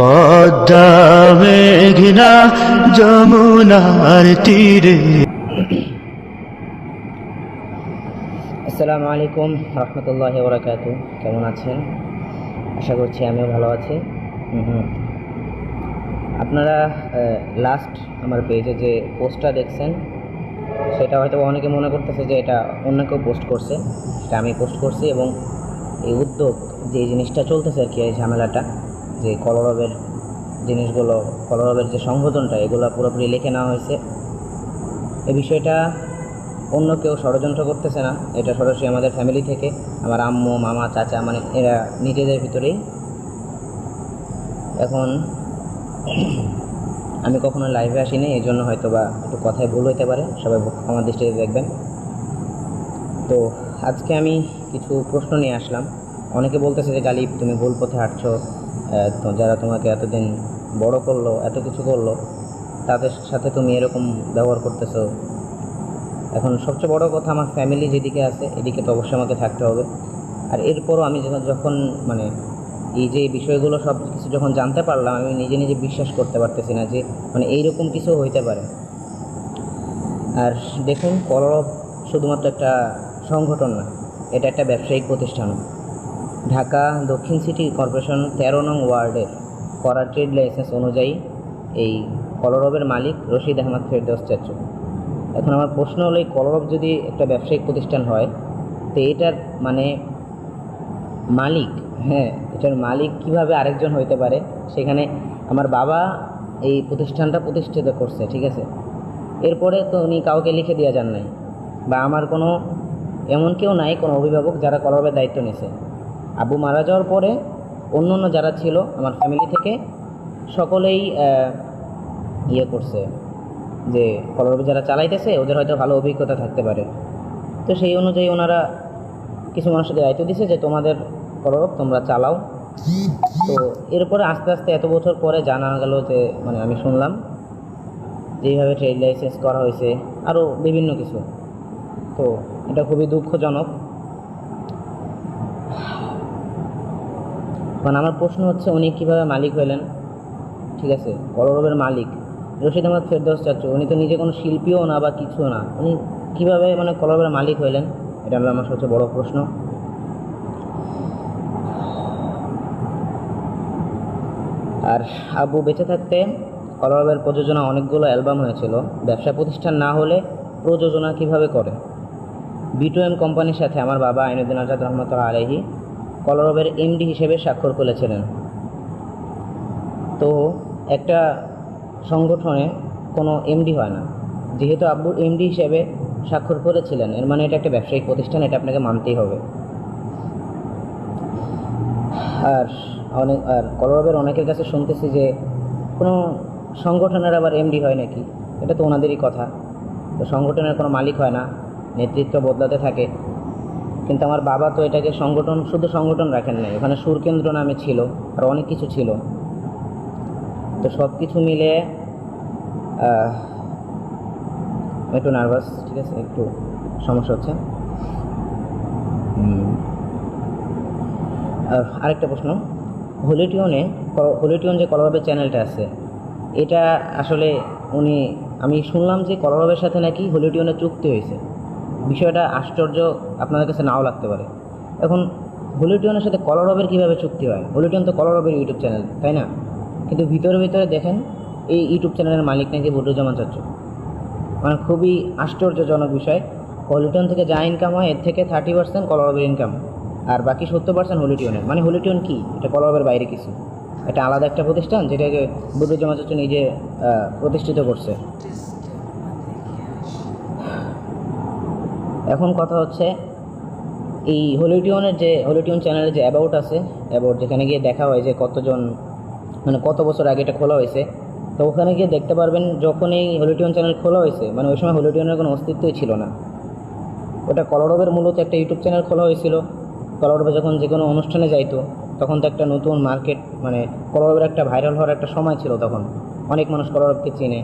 পদ্মা মেঘনা যমুনার তীরে। আসসালামু আলাইকুম, রহমতুল্লাহ বরাকাত কেমন আছেন? আশা করছি আমিও ভালো আছি। আপনারা লাস্ট আমার পেজে যে পোস্টটা দেখছেন, সেটা হয়তো অনেকে মনে করতেছে যে এটা অন্য কেউ পোস্ট করছে। সেটা আমি পোস্ট করছি এবং এই উদ্যোগ যে জিনিসটা চলতেছে আর কি, এই ঝামেলাটা যে কলরবের জিনিসগুলো, কলরবের যে সংশোধনটা এগুলো পুরোপুরি লিখে নেওয়া হয়েছে। এ বিষয়টা অন্য কেউ ষড়যন্ত্র করতেছে না। এটা সরাসরি আমাদের ফ্যামিলি থেকে, আমার আম্মু, মামা, চাচা মানে এরা নিজেদের ভিতরেই। এখন আমি কখনো লাইভে আসিনি, এই জন্য হয়তো বা একটু কথায় ভুল হইতে পারে। সবাই আমার দৃষ্টিতে দেখবেন। তো আজকে আমি কিছু প্রশ্ন নিয়ে আসলাম। অনেকে বলতেছে যে, গালিব, তুমি ভুল পথে হাঁটছো। তো যারা তোমাকে এতদিন বড় করল, এত কিছু করল, তাদের সাথে তুমি এরকম ব্যবহার করতেছো। এখন সবচেয়ে বড় কথা আমার ফ্যামিলি যেদিকে আছে, এদিকে তো অবশ্যই আমাকে থাকতে হবে। আর এরপরও আমি যখন মানে এই যে বিষয়গুলো সব কিছু যখন জানতে পারলাম, আমি নিজে নিজে বিশ্বাস করতে পারতেছি না যে মানে এইরকম কিছু হইতে পারে। আর দেখুন, কলরব শুধুমাত্র একটা সংগঠন না, এটা একটা ব্যবসায়িক প্রতিষ্ঠান। ঢাকা দক্ষিণ সিটি কর্পোরেশন তেরো নং ওয়ার্ডের করা ট্রেড লাইসেন্স অনুযায়ী এই কলরবের মালিক রশিদ আহমদ ফেরদৌস চাচু। এখন আমার প্রশ্ন হলো, এই কলরব যদি একটা ব্যবসায়িক প্রতিষ্ঠান হয়, তো এটার মানে মালিক হ্যাঁ এটার মালিক কীভাবে আরেকজন হইতে পারে? সেখানে আমার বাবা এই প্রতিষ্ঠানটা প্রতিষ্ঠিত করছে, ঠিক আছে? এরপরে তো উনি কাউকে লিখে দিয়ে যান নাই, বা আমার কোনো, এমন কেউ নাই, কোনো অভিভাবক যারা কলরবের দায়িত্ব নিছে। আবু মারা যাওয়ার পরে অন্য অন্য যারা ছিল আমার ফ্যামিলি থেকে সকলেই ইয়ে করছে যে কলরব যারা চালাইতেছে ওদের হয়তো ভালো অভিজ্ঞতা থাকতে পারে। তো সেই অনুযায়ী ওনারা কিছু মানুষকে দায়িত্ব দিছে যে তোমাদের কলরব তোমরা চালাও। তো এরপরে আস্তে আস্তে এত বছর পরে জানা গেল যে মানে আমি শুনলাম যেইভাবে ট্রেড লাইসেন্স করা হয়েছে আরও বিভিন্ন কিছু। তো এটা খুবই দুঃখজনক। কারণ আমার প্রশ্ন হচ্ছে, উনি কীভাবে মালিক হলেন ঠিক আছে কলরবের মালিক। রশিদ আহমদ ফেরদৌস চাচু, উনি তো নিজে কোনো শিল্পীও না বা কিছু না। উনি কীভাবে মানে কলরবের মালিক হইলেন? এটা আমার সবচেয়ে বড় প্রশ্ন। আর আব্বু বেঁচে থাকতে কলরবের প্রযোজনা অনেকগুলো অ্যালবাম হয়েছিল। ব্যবসা প্রতিষ্ঠান না হলে প্রযোজনা কীভাবে করে? বিটু এম কোম্পানির সাথে আমার বাবা আইনুদ্দিন আজাদ রহমতুল্লাহ আলহি কলরবের এমডি হিসেবে স্বাক্ষর করেছিলেন। তো একটা সংগঠনে কোনো এমডি হয় না। যেহেতু আব্বু এমডি হিসেবে স্বাক্ষর করেছিলেন, এর মানে এটা একটা ব্যবসায়িক প্রতিষ্ঠান, এটা আপনাকে মানতেই হবে। আর অনেক, আর কলরবের অনেকের কাছে শুনতেছি যে কোনো সংগঠনের আবার এমডি হয় নাকি? এটা তো ওনাদেরই কথা। তো সংগঠনের কোনো মালিক হয় না, নেতৃত্ব বদলাতে থাকে। কিন্তু আমার বাবা তো এটাকে সংগঠন, শুধু সংগঠন রাখেন নাই। ওখানে সুরকেন্দ্র নামে ছিল, আর অনেক কিছু ছিল। তো সব কিছু মিলে একটু নার্ভাস ঠিক আছে? একটু সমস্যা হচ্ছে। আরেকটা প্রশ্ন। হোলিটিউনে হোলিটিউন যে কলরবের চ্যানেলটা আছে, এটা আসলে উনি, আমি শুনলাম যে কলরবের সাথে নাকি হোলিটিউনের চুক্তি হয়েছে। বিষয়টা আশ্চর্য আপনাদের কাছে নাও লাগতে পারে। এখন হোলিটিউনের সাথে কলরবের কীভাবে চুক্তি হয়? হোলিটিউন তো কলরবের ইউটিউব চ্যানেল তাই না? কিন্তু ভিতরে ভিতরে দেখেন, এই ইউটিউব চ্যানেলের মালিক নাকি বদরুজ্জামান চাচ্চু। মানে খুবই আশ্চর্যজনক বিষয়। হলিটিউন থেকে যা ইনকাম হয়, এর থেকে থার্টি পার্সেন্ট কলরবের ইনকাম আর বাকি সত্তর পার্সেন্ট হলিটিউনের মানে হলিটিউন কি? এটা কলরবের বাইরে কিছু। এটা আলাদা একটা প্রতিষ্ঠান, যেটাকে বদরুজ্জামান চাচ্চু নিজে প্রতিষ্ঠিত করছে। এখন কথা হচ্ছে এই হলিটিউনের যে হলিটিউন চ্যানেলের যে অ্যাবাউট আছে অ্যাবাউট যেখানে গিয়ে দেখা হয় যে কতজন মানে কত বছর আগে এটা খোলা হয়েছে, তো ওখানে গিয়ে দেখতে পারবেন যখন এই হলিটিউন চ্যানেল খোলা হয়েছে মানে ওই সময় হলিটিউনের কোনো অস্তিত্বই ছিল না। ওটা কলরবের মূলত একটা ইউটিউব চ্যানেল খোলা হয়েছিল। কলরবে যখন যে কোনো অনুষ্ঠানে যাইতো, তখন তো একটা নতুন মার্কেট মানে কলরবের একটা ভাইরাল হওয়ার একটা সময় ছিল তখন। অনেক মানুষ কলরবকে চিনে।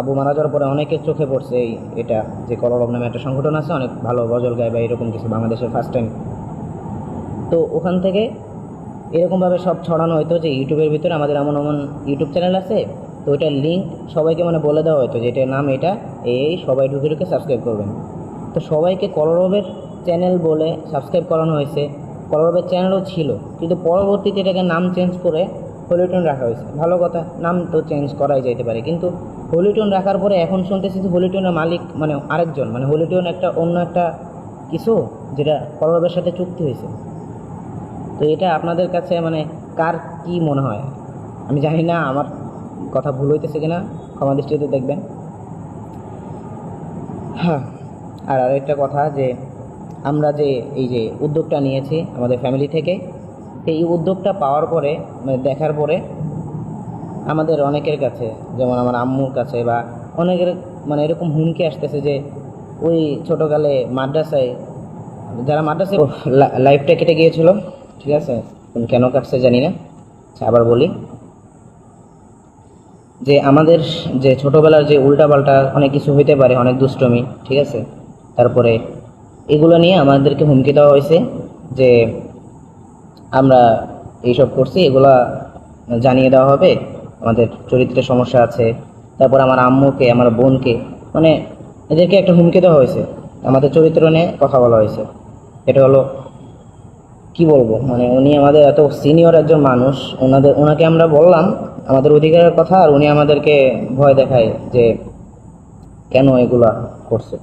আবু মারা যাওয়ার পরে অনেকের চোখে পড়ছে এই এটা, যে কলরব নামে একটা সংগঠন আছে, অনেক ভালো গজল গায় বা এরকম কিছু, বাংলাদেশের ফার্স্ট টাইম তো ওখান থেকে এরকমভাবে সব ছড়ানো হতো যে ইউটিউবের ভিতরে আমাদের এমন এমন ইউটিউব চ্যানেল আছে, তো ওইটার লিঙ্ক সবাইকে মানে বলে দেওয়া হতো যে এটার নাম এটা, এই এই, সবাই ঢুকে ঢুকে সাবস্ক্রাইব করবেন। তো সবাইকে কলরবের চ্যানেল বলে সাবস্ক্রাইব করানো হয়েছে। কলরবের চ্যানেলও ছিল, কিন্তু পরবর্তীতে এটাকে নাম চেঞ্জ করে হলিউটন রাখা হয়েছে। ভালো কথা, নাম তো চেঞ্জ করাই যেতে পারে, কিন্তু হলিউটন রাখার পরে এখন শুনতেছি যে হলিউটনের মালিক মানে আরেকজন মানে হলিউটন একটা অন্য একটা কিছু যেটা কলরবের সাথে চুক্তি হয়েছে। তো এটা আপনাদের কাছে মানে কার কি মনে হয়? আমি জানি না, আমার কথা ভুল হইতেছে কিনা, ক্ষমা দৃষ্টিতে দেখবেন। হ্যাঁ আর আরেকটা কথা যে আমরা যে এই যে উদ্যোগটা নিয়েছি আমাদের ফ্যামিলি থেকে, এই উদ্যোগটা পাওয়ার পরে মানে দেখার পরে আমাদের অনেকের কাছে যেমন আমার আম্মুর কাছে বা অনেকের মানে এরকম হুমকি আসতেছে যে ওই ছোটোকালে মাদ্রাসায় যারা মাদ্রাসায় লাইফটা কেটে গিয়েছিল। ঠিক আছে? কেন কাটছে জানি না। আচ্ছা, আবার বলি। যে আমাদের যে ছোটোবেলার যে উল্টাপাল্টা অনেক কিছু হইতে পারে অনেক দুষ্টমি ঠিক আছে? তারপরে এগুলো নিয়ে আমাদেরকে হুমকি দেওয়া হয়েছে যে আমরা এইসব করছি এগুলা জানিয়ে দেওয়া হবে। আমাদের চরিত্রের সমস্যা আছে। তারপর আমার আম্মুকে, আমার বোনকে মানে এদেরকে একটা হুমকি দেওয়া হয়েছে। আমাদের চরিত্র নিয়ে কথা বলা হয়েছে। এটা হলো, কি বলব? মানে উনি আমাদের এত সিনিয়র একজন মানুষ, ওনাদের, ওনাকে আমরা বললাম আমাদের অধিকারের কথা আর উনি আমাদেরকে ভয় দেখায় যে কেন এগুলা করছে।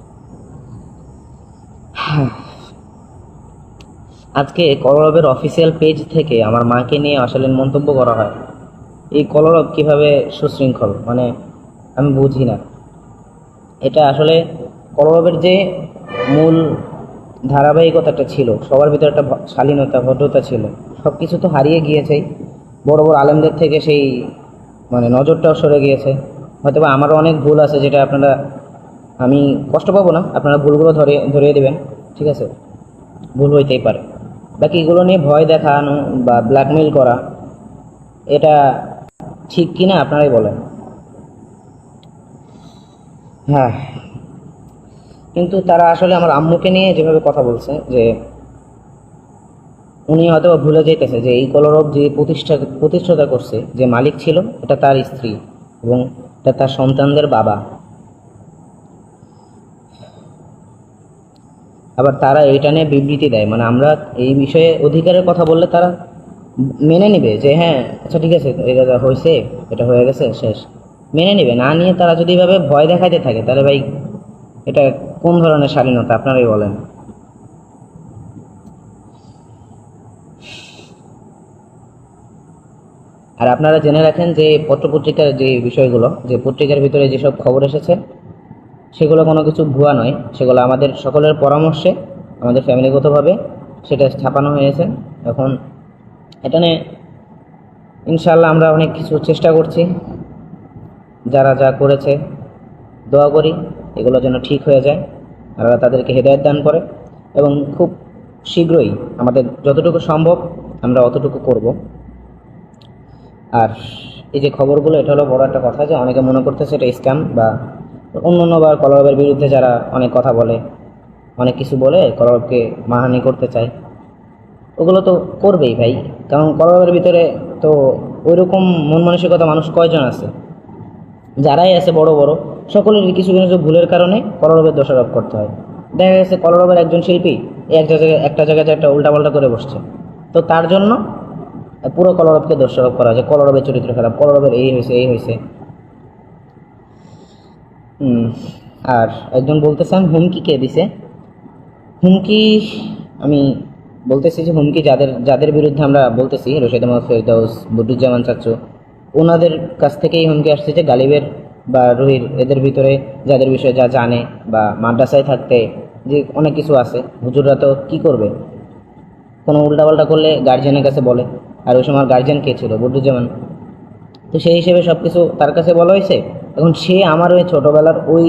আজকে কলরবের অফিসিয়াল পেজ থেকে আমার মাকে নিয়ে আসলে মন্তব্য করা হয়। এই কলরব কীভাবে সুশৃঙ্খল? মানে আমি বুঝি না। এটা আসলে কলরবের যে মূল ধারাবাহিকতাটা ছিল, সবার ভিতরে একটা শালীনতা, ভদ্রতা ছিল সব কিছু তো হারিয়ে গিয়েছেই। বড় বড় আলেমদের থেকে সেই মানে নজরটাও সরে গিয়েছে। হয়তো বা আমারও অনেক ভুল আছে যেটা আপনারা, আমি কষ্ট পাবো না, আপনারা ভুলগুলো ধরে, ধরিয়ে দেবেন, ঠিক আছে? ভুল হইতেই পারে। বাকি এগুলো নিয়ে ভয় দেখানো বা ব্ল্যাকমেল করা, এটা ঠিক কি না আপনারাই বলেন। হ্যাঁ। কিন্তু তারা আসলে আমার আম্মুকে নিয়ে যেভাবে কথা বলছে, যে উনি হয়তো ভুলে যেতেছে যে এই কলরব যে প্রতিষ্ঠা প্রতিষ্ঠাতা করছে, যে মালিক ছিল, এটা তার স্ত্রী এবং এটা তার সন্তানদের বাবা। আবার তারা এটা নিয়ে বিবৃতি দেয়। মানে আমরা এই বিষয়ে অধিকারের কথা বললে তারা মেনে নেবে যে হ্যাঁ আচ্ছা ঠিক আছে, এটা হয়েছে, এটা হয়ে গেছে, শেষ। মেনে নেবে, না নিয়ে তারা যদি এভাবে ভয় দেখাইতে থাকে, তাহলে ভাই, এটা কোন ধরনের স্বাধীনতা আপনারাই বলেন। আর আপনারা জেনে রাখেন যে, পত্রপত্রিকার যে বিষয়গুলো, যে পত্রিকার ভিতরে যেসব খবর এসেছে, সেগুলো কোনো কিছু ভুয়া নয়। সেগুলো আমাদের সকলের পরামর্শে, আমাদের ফ্যামিলিগতভাবে সেটা ছাপানো হয়েছে। এখন এখানে ইনশাল্লাহ আমরা অনেক কিছু চেষ্টা করছি। যারা যা করেছে, দোয়া করি, এগুলো যেন ঠিক হয়ে যায়। আর তাদেরকে হেদায়ত দান করে এবং খুব শীঘ্রই আমাদের যতটুকু সম্ভব আমরা অতটুকু করব। আর এই যে খবরগুলো, এটা হলো বড় একটা কথা যে অনেকে মনে করতেছে এটা স্ক্যাম বা অন্য অন্য বা কলরবের বিরুদ্ধে যারা অনেক কথা বলে, অনেক কিছু বলে, কলরবকে মানহানি করতে চায়। ওগুলো তো করবেই ভাই। কারণ কলরবের ভিতরে তো ওইরকম মন মানসিকতা মানুষ কয়জন আছে? যারাই আছে বড় বড় সকলের কিছু কিছু ভুলের কারণে কলরবের দোষারোপ করতে হয়। দেখা গেছে কলরবের একজন শিল্পী এক জায়গায়, একটা জায়গায় একটা উল্টাপাল্টা করে বসছে। তো তার জন্য পুরো কলরবকে দোষারোপ করা হয়েছে, কলরবের চরিত্র খারাপ, কলরবের এই হয়েছে এই হয়েছে। আর একজন বলতেছেন হুমকি কে দিছে? হুমকি আমি বলতেছি যে হুমকি যাদের যাদের বিরুদ্ধে আমরা বলতেছি, রশিদ আহমদ ফেরদৌস বদরুজ্জামান চাচু ওনাদের কাছ থেকেই হুমকি আসছে যে গালিবের বা রুহির এদের ভিতরে যাদের বিষয়ে যা জানে বা মাদ্রাসায় থাকতে যে অনেক কিছু আছে, হুজুররা তো কী করবে? কোনো উল্টাপাল্টা করলে গার্জিয়ানের কাছে বলে। আর ওই সময় গার্জিয়ান কে ছিল? বদরুজ্জামান। তো সেই হিসেবে সব কিছু তার কাছে বলা হয়েছে। এখন সে আমার ওই ছোটোবেলার ওই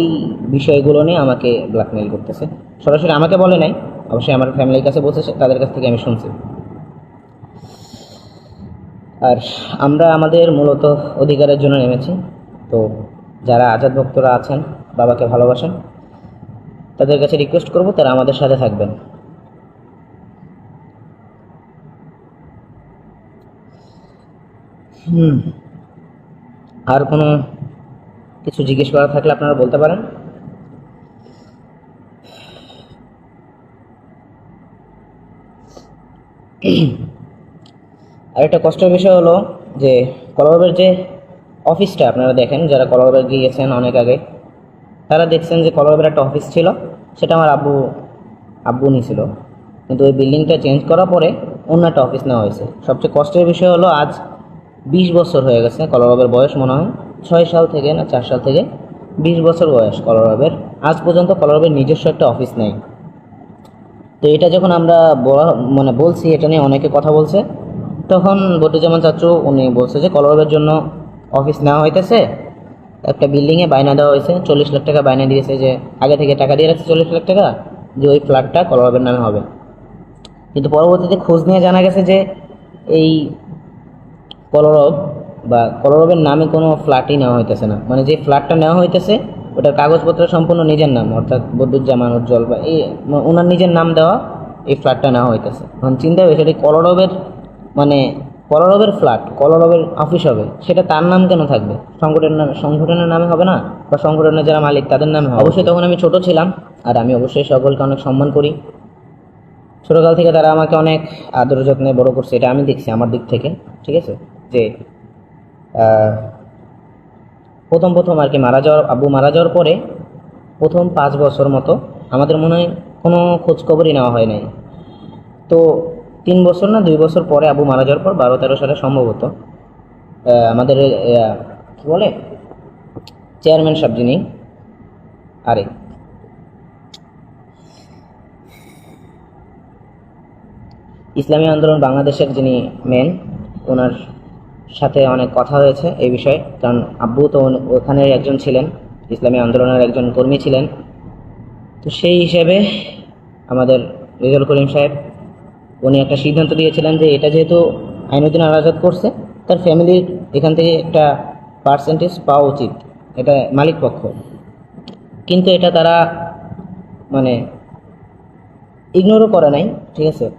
বিষয়গুলো নিয়ে আমাকে ব্ল্যাকমেইল করতেছে। সরাসরি আমাকে বলে নাই। অবশ্যই আমার ফ্যামিলির কাছে বলছে তাদের কাছ থেকে আমি শুনছি। আর আমরা আমাদের মূলত অধিকারের জন্য নেমেছি। তো যারা আজাদ ভক্তরা আছেন, বাবাকে ভালোবাসেন, তাদের কাছে রিকোয়েস্ট করব, তারা আমাদের সাথে থাকবেন। হুম। আর কোনো কিছু জিজ্ঞেস করার থাকলে আপনারা বলতে পারেন। আরেকটা কষ্টের বিষয় হলো যে কলরবের যে অফিসটা আপনারা দেখেন, যারা কলরবের গিয়েছেন অনেক আগে, তারা দেখছেন যে কলরবের একটা অফিস ছিল, সেটা আমার আব্বু আব্বু নিয়েছিল কিন্তু ওই বিল্ডিংটা চেঞ্জ করার পরে অন্য একটা অফিস নেওয়া হয়েছে। সবচেয়ে কষ্টের বিষয় হলো আজ বিশ বছর হয়ে গেছে কলরবের বয়স, মনে হয় ছয় সাল থেকে না, চার সাল থেকে বিশ বছর বয়স কলরবের। আজ পর্যন্ত কলরবের নিজস্ব একটা অফিস নেই। তো এটা যখন আমরা মানে বলছি, এটা নিয়ে অনেকে কথা বলছে, তখন বদ্রুজ্জামান চাচু, উনি বলছে যে কলরবের জন্য অফিস নেওয়া হইতেছে, একটা বিল্ডিংয়ে বায়না দেওয়া হয়েছে চল্লিশ লাখ টাকা বায়না দিয়েছে যে আগে থেকে টাকা দিয়ে রাখছে চল্লিশ লাখ টাকা, যে ওই ফ্ল্যাটটা কলরবের নামে হবে। কিন্তু পরবর্তীতে খোঁজ নিয়ে জানা গেছে যে এই কলরব বা কলরবের নামে কোনো ফ্ল্যাটই নেওয়া হইতেছে না। মানে যে ফ্ল্যাটটা নেওয়া হইতেছে ওটার কাগজপত্র সম্পূর্ণ নিজের নাম, অর্থাৎ বদরুজ্জামান উজ্জ্বল বা এই ওনার নিজের নাম দেওয়া এই ফ্ল্যাটটা নেওয়া হইতেছে। এখন চিন্তা হয়েছে এটা কলরবের মানে কলরবের ফ্ল্যাট কলরবের অফিস হবে, সেটা তার নাম কেন থাকবে? সংগঠনের সংগঠনের নামে হবে না? বা সংগঠনের যারা মালিক, তাদের নামে হবে? অবশ্যই তখন আমি ছোট ছিলাম, আর আমি অবশ্যই সকলকে অনেক সম্মান করি। ছোটোকাল থেকে তারা আমাকে অনেক আদর যত্নে বড় করছে, এটা আমি দেখছি আমার দিক থেকে, ঠিক আছে? যে প্রথম প্রথম আর কি মারা যাওয়ার, আব্বু মারা যাওয়ার পরে প্রথম পাঁচ বছর মতো আমাদের মনে হয় কোনো খোঁজখবরই নেওয়া হয় নাই। তো তিন বছর না দুই বছর পরে আবু মারা যাওয়ার পর বারো তেরো সালে সম্ভবত আমাদের কী বলে? চেয়ারম্যান সাহেব যিনি, আরে। ইসলামী আন্দোলন বাংলাদেশের যিনি মেন ওনার সাথে অনেক কথা হয়েছে এই বিষয়ে। কারণ আব্বু তো ওখানে একজন ছিলেন, ইসলামী আন্দোলনের একজন কর্মী ছিলেন। তো সেই হিসেবে আমাদের রেজাল করিম সাহেব, উনি একটা সিদ্ধান্ত দিয়েছিলেন যে এটা যেহেতু আইনুদ্দিন আল আজাদ করছে, তার ফ্যামিলির এখান থেকে একটা পার্সেন্টেজ পাওয়া উচিত। এটা মালিক পক্ষ। কিন্তু এটা তারা মানে ইগনোরও করে নাই, ঠিক আছে?